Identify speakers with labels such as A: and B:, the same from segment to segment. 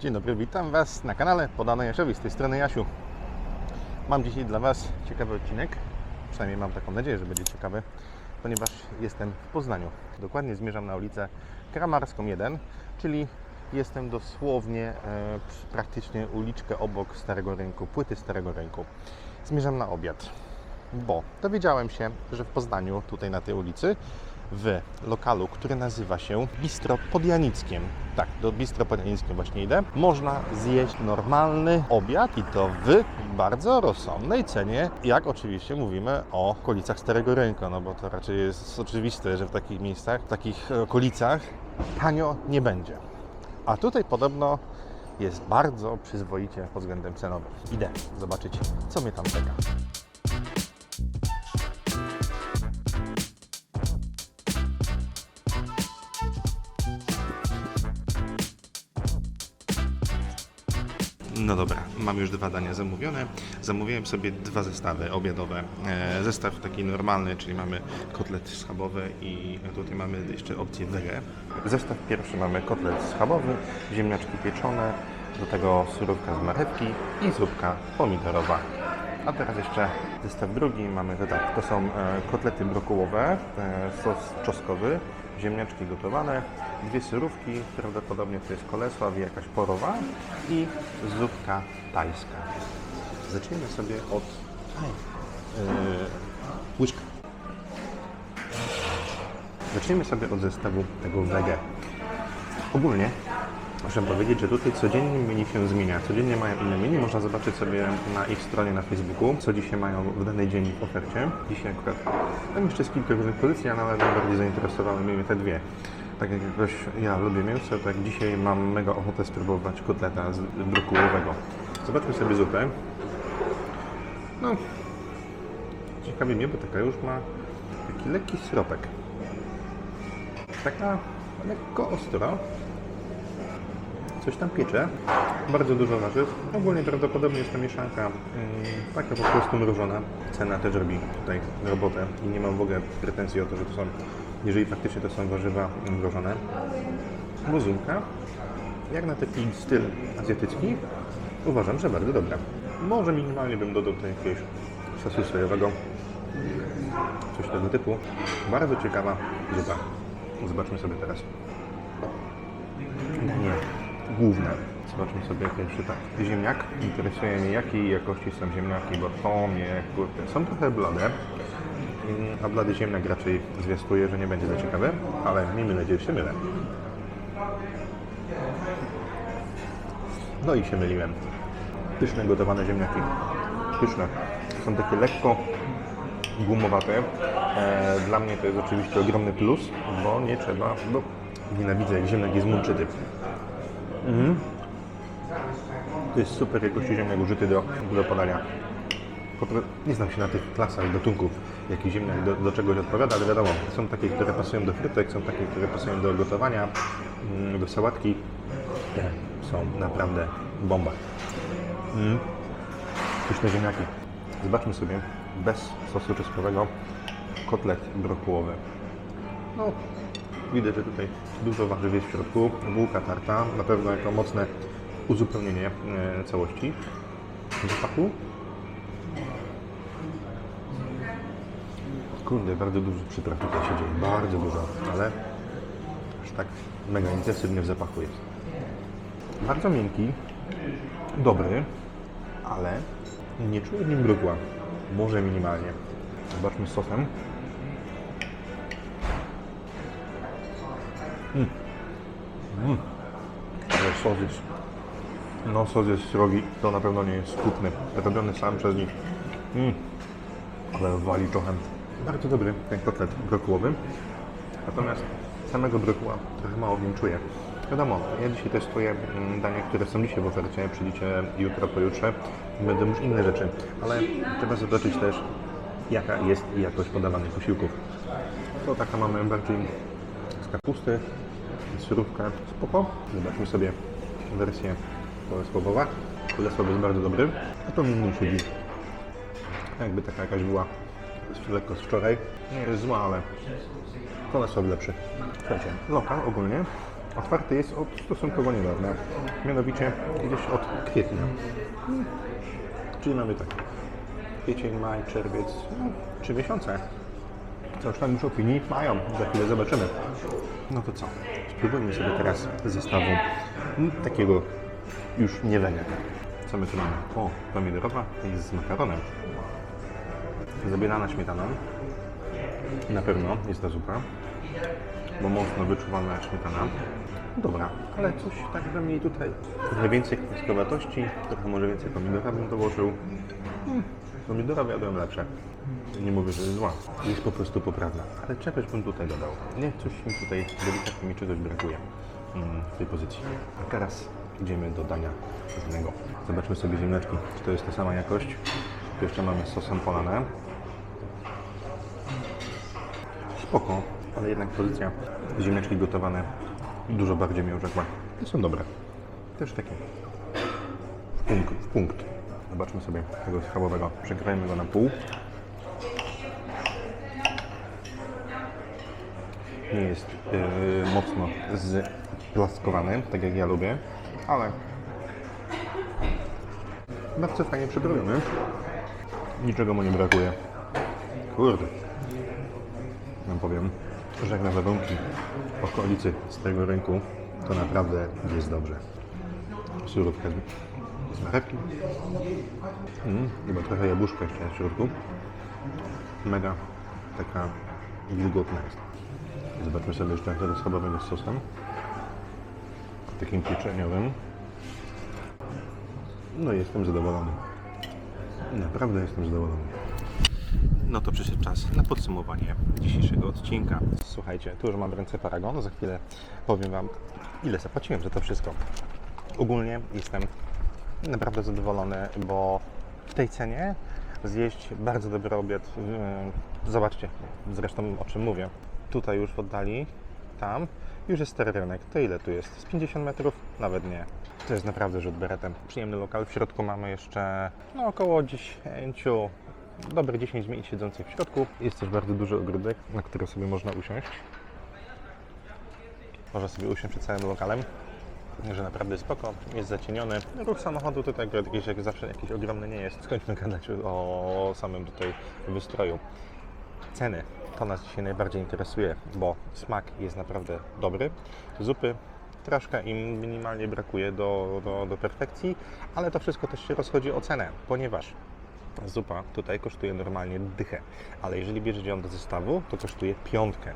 A: Dzień dobry, witam Was na kanale Podane Jasiowi, z tej strony Jasiu. Mam dzisiaj dla Was ciekawy odcinek, przynajmniej mam taką nadzieję, że będzie ciekawy, ponieważ jestem w Poznaniu. Dokładnie zmierzam na ulicę Kramarską 1, czyli jestem dosłownie e, praktycznie uliczkę obok Starego Rynku, płyty Starego Rynku. Zmierzam na obiad, bo dowiedziałem się, że w Poznaniu, tutaj na tej ulicy, w lokalu, który nazywa się Bistro pod Janickiem. Tak, do Bistro pod Janickiem właśnie idę. Można zjeść normalny obiad i to w bardzo rozsądnej cenie, jak oczywiście mówimy o okolicach Starego Rynku, no bo to raczej jest oczywiste, że w takich miejscach, w takich okolicach tanio nie będzie. A tutaj podobno jest bardzo przyzwoicie pod względem cenowym. Idę zobaczyć, co mnie tam czeka. No dobra, mam już dwa dania zamówione. Zamówiłem sobie dwa zestawy obiadowe. E, zestaw taki normalny, czyli mamy kotlet schabowy i tutaj mamy jeszcze opcję wege. Zestaw pierwszy mamy kotlet schabowy, ziemniaczki pieczone, do tego surówka z marchewki i zupka pomidorowa. A teraz jeszcze zestaw drugi. Mamy to tak, to są e, kotlety brokułowe, e, sos czosnkowy, ziemniaczki gotowane, dwie surówki, prawdopodobnie to jest kolesław i jakaś porowa i zupka tajska. Zacznijmy sobie od e, łyżka. Zacznijmy sobie od zestawu tego wege. Ogólnie muszę powiedzieć, że tutaj codziennie menu się zmienia. Codziennie mają inne menu. Można zobaczyć sobie na ich stronie na Facebooku, co dzisiaj mają w dany dzień w ofercie. Dzisiaj akurat tam jeszcze jest kilka różnych pozycji, ale najbardziej zainteresowały mnie te dwie. Tak jak jakoś ja lubię mięso, tak dzisiaj mam mega ochotę spróbować kotleta z brokułowego. Zobaczmy sobie zupę. No, ciekawie mnie, bo taka już ma taki lekki syropek. Taka lekko ostra. Coś tam piecze. Bardzo dużo warzyw. Ogólnie prawdopodobnie jest to mieszanka mm, taka po prostu mrożona. Cena też robi tutaj robotę i nie mam w ogóle pretensji o to, że to są, jeżeli faktycznie to są warzywa mrożone. Muzynka, jak na taki styl azjatycki, uważam, że bardzo dobra. Może minimalnie bym dodał tutaj jakiegoś sosu sojowego, coś tego typu. Bardzo ciekawa zupa. Zobaczmy sobie teraz. Nie, główne. Zobaczmy sobie pierwszy tak. Ziemniak. Interesuje mnie jakiej jakości są ziemniaki, bo to mnie kurde, są trochę blade. Mm, A blady ziemniak raczej zwiastuje, że nie będzie za ciekawe, ale miejmy nadzieję, że się mylę. No i się myliłem. Pyszne gotowane ziemniaki. Pyszne. Są takie lekko gumowate. E, dla mnie to jest oczywiście ogromny plus, bo nie trzeba, bo nienawidzę jak ziemniak jest mączyty. Mhm. To jest super jakości ziemniak użyty do, do podania. Nie znam się na tych klasach gatunków, jaki ziemniak do, do czegoś odpowiada, ale wiadomo, są takie, które pasują do frytek, są takie, które pasują do gotowania, mm, do sałatki. Te są naprawdę bomba. Mm. Pyszne ziemniaki. Zobaczmy sobie bez sosu czosnkowego kotlet brokułowy. No, widać, że tutaj dużo warzyw jest w środku. Bułka tarta, na pewno jako mocne uzupełnienie e, całości. Zapachu Kurde, bardzo dużo przypraw tutaj się dzieje, bardzo dużo, ale aż tak mega intensywnie w zapachu jest. Bardzo miękki, dobry, ale nie czuję w nim brudła. Może minimalnie. Zobaczmy z sosem. Mm. Ale sos jest, no sos jest srogi, to na pewno nie jest skupny. Robiony sam przez nich. Mm. Ale wali trochę. Bardzo dobry ten kotlet brokułowy. Natomiast samego brokuła trochę mało w nim czuję. Wiadomo, ja dzisiaj testuję mm, dania, które są dzisiaj w ofercie, przyjdziecie jutro, pojutrze. Będą już inne rzeczy, ale trzeba zobaczyć też, jaka jest jakość podawanych posiłków. To taka mamy bardziej z kapusty, surówkę, spoko. Zobaczmy sobie wersję kolesławowa. Kolesław jest bardzo dobry, a to mniej siedzi. Jakby taka jakaś była lekko z wczoraj. Nie jest zła, ale kolesław lepszy. Słuchajcie, lokal ogólnie Otwarty jest od stosunkowo niedawna, mianowicie gdzieś od kwietnia. Czyli mamy tak, kwiecień, maj, czerwiec, no, trzy miesiące. Coś tam już opinii mają, za chwilę zobaczymy. No to co? Spróbujmy sobie teraz zestawu takiego już nie. Co my tu mamy? O, pomidorowa jest z makaronem. Zabielana śmietaną. Na pewno jest ta zupa, bo mocno wyczuwalna śmietana. Dobra, ale coś tak, że mniej tutaj trochę więcej kwaskowatości, trochę może więcej pomidora bym dołożył. Hmm, pomidora wiadomo lepsze. Nie mówię, że jest zła. Jest po prostu poprawna. Ale czegoś bym tutaj dodał. Nie, coś mi tutaj delikatnie mi czegoś brakuje mm, w tej pozycji. A teraz idziemy do dania głównego. Zobaczmy sobie ziemniaczki, czy to jest ta sama jakość. Tu jeszcze mamy sosem polane. Spoko, ale jednak pozycja ziemniaczki gotowane dużo bardziej mnie urzekła. I są dobre. Też takie w punkt. W punkt. Zobaczmy sobie tego schabowego. Przekrajmy go na pół. Nie jest yy, mocno zplaskowany, tak jak ja lubię, ale bardzo fajnie przyprawiony. Niczego mu nie brakuje. Kurde. Wam powiem, że jak na warunki okolicy z tego rynku, to naprawdę jest dobrze. Surówka z, marchewki. Mm, chyba trochę jabłuszka jeszcze w środku. Mega taka wilgotna jest. Zobaczmy sobie jeszcze tego schabowego z sosem. Takim pieczeniowym. No jestem zadowolony. Naprawdę jestem zadowolony. No to przyszedł czas na podsumowanie dzisiejszego odcinka. Słuchajcie, tu już mam ręce paragon. Za chwilę powiem Wam, ile zapłaciłem za to wszystko. Ogólnie jestem naprawdę zadowolony, bo w tej cenie zjeść bardzo dobry obiad. Zobaczcie zresztą o czym mówię. Tutaj już w oddali, tam, już jest stary rynek. To ile tu jest? Z 50 metrów? Nawet nie. To jest naprawdę rzut beretem. Przyjemny lokal. W środku mamy jeszcze no, około 10, dobre 10 miejsc siedzących w środku. Jest też bardzo duży ogródek, na który sobie można usiąść. Można sobie usiąść przed całym lokalem że naprawdę spoko, jest zacieniony. Ruch samochodu tutaj jakiś, jak zawsze jakiś ogromny nie jest. Skończmy gadać o samym tutaj wystroju. Ceny to nas dzisiaj najbardziej interesuje, bo smak jest naprawdę dobry. Zupy troszkę im minimalnie brakuje do, do, do perfekcji, ale to wszystko też się rozchodzi o cenę, ponieważ zupa tutaj kosztuje normalnie dychę, ale jeżeli bierzecie ją do zestawu, to kosztuje piątkę.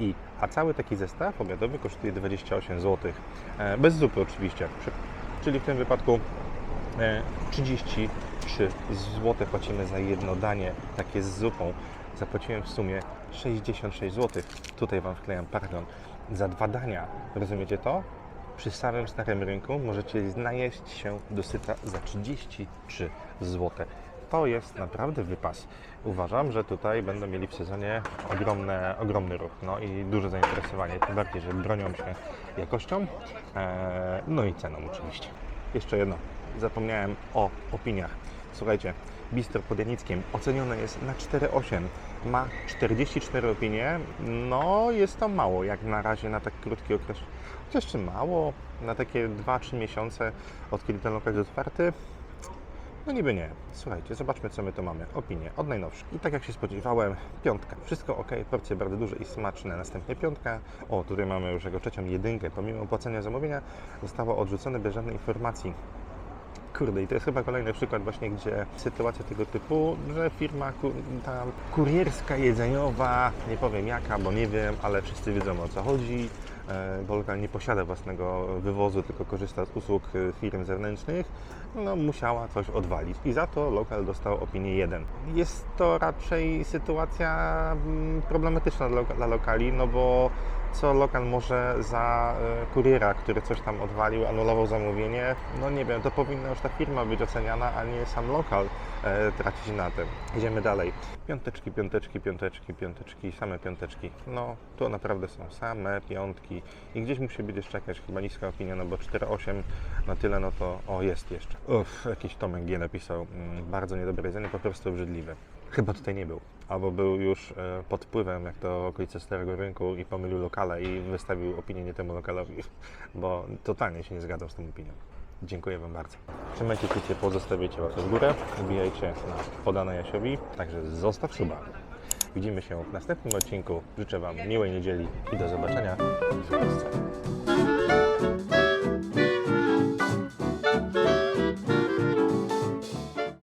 A: I, a cały taki zestaw obiadowy kosztuje 28 zł. E, bez zupy oczywiście. Czyli w tym wypadku e, 33 zł płacimy za jedno danie takie z zupą. Zapłaciłem w sumie 66 zł. Tutaj Wam wklejam paragon. Za dwa dania, rozumiecie to? Przy samym starym rynku możecie najeść się dosyta za 33 zł. To jest naprawdę wypas. Uważam, że tutaj będą mieli w sezonie ogromne, ogromny ruch no i duże zainteresowanie, tym bardziej, że bronią się jakością, e, no i ceną oczywiście. Jeszcze jedno, zapomniałem o opiniach. Słuchajcie, Bistro pod Janickiem ocenione jest na 4,8. Ma 44 opinie. No, jest to mało, jak na razie na tak krótki okres. Chociaż czy mało, na takie 2-3 miesiące, od kiedy ten lokal jest otwarty. No niby nie. Słuchajcie, zobaczmy co my tu mamy. Opinie od najnowszych. I tak jak się spodziewałem, piątka. Wszystko ok, porcje bardzo duże i smaczne. Następnie piątka. O, tutaj mamy już jego trzecią jedynkę. Pomimo opłacenia zamówienia zostało odrzucone bez żadnej informacji. Kurde, i to jest chyba kolejny przykład właśnie, gdzie sytuacja tego typu, że firma ta kurierska, jedzeniowa, nie powiem jaka, bo nie wiem, ale wszyscy wiedzą o co chodzi, e, bo lokal nie posiada własnego wywozu, tylko korzysta z usług e, firm zewnętrznych, no musiała coś odwalić i za to lokal dostał opinię 1. Jest to raczej sytuacja mm, problematyczna dla, dla lokali, no bo co lokal może za e, kuriera, który coś tam odwalił, anulował zamówienie, no nie wiem, to powinna już ta firma być oceniana, a nie sam lokal. e, tracić na tym. Idziemy dalej. Piąteczki, piąteczki, piąteczki, piąteczki, same piąteczki. No, to naprawdę są same piątki. I gdzieś musi być jeszcze jakaś chyba niska opinia, no bo 4,8 na tyle, no to o, jest jeszcze. Uff, jakiś Tomek G napisał, mm, bardzo niedobre jedzenie, po prostu obrzydliwe. chyba tutaj nie był. Albo był już e, pod wpływem, jak to okolice Starego Rynku i pomylił lokale i wystawił opinię nie temu lokalowi, bo totalnie się nie zgadzam z tą opinią. Dziękuję Wam bardzo. Trzymajcie się ciepło, zostawiajcie łapkę w górę, wbijajcie na podane Jasiowi, także zostaw suba. Widzimy się w następnym odcinku. Życzę Wam miłej niedzieli i do zobaczenia wkrótce.